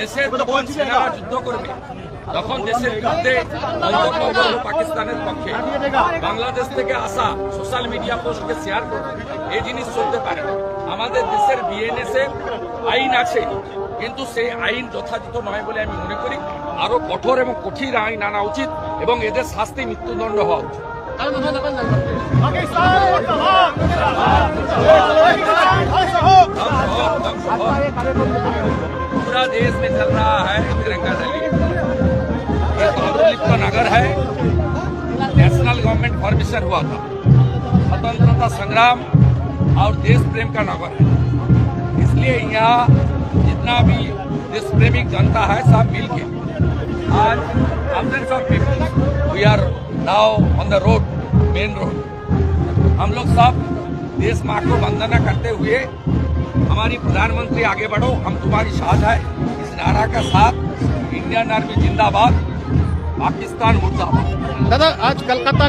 দেশের যখন সেনারা যুদ্ধ করবে। তখন দেশের বিরুদ্ধে মন্তব্য পাকিস্তানের পক্ষে বাংলাদেশ থেকে আসা সোশ্যাল মিডিয়া পোস্টকে শেয়ার করবে এই জিনিস চলতে পারে না। আমাদের দেশের বিএনএস এর আইন আছে কিন্তু সেই আইন যথাযথ নয় বলে আমি মনে করি। আরও কঠোর এবং কঠিন আইন আনা উচিত এবং এদের শাস্তি মৃত্যুদণ্ড হওয়া উচিত। पूरा देश में चल रहा है तिरंगा रैली। ये का नगर है। नेशनल गवर्नमेंट फॉर्मेशन हुआ था। स्वतंत्रता संग्राम और देश प्रेम का नगर है। इसलिए यहाँ जितना भी देश प्रेमिक जनता है, सब मिल के आज thousands of people we are now on the road main road हम लोग सब देश माँ को वंदना करते हुए हमारी प्रधानमंत्री आगे बढ़ो, हम तुम्हारी साथ है। इस नारा का साथ इंडियन आर्मी जिंदाबाद, पाकिस्तान मुर्दाबाद। दादा, आज कलकत्ता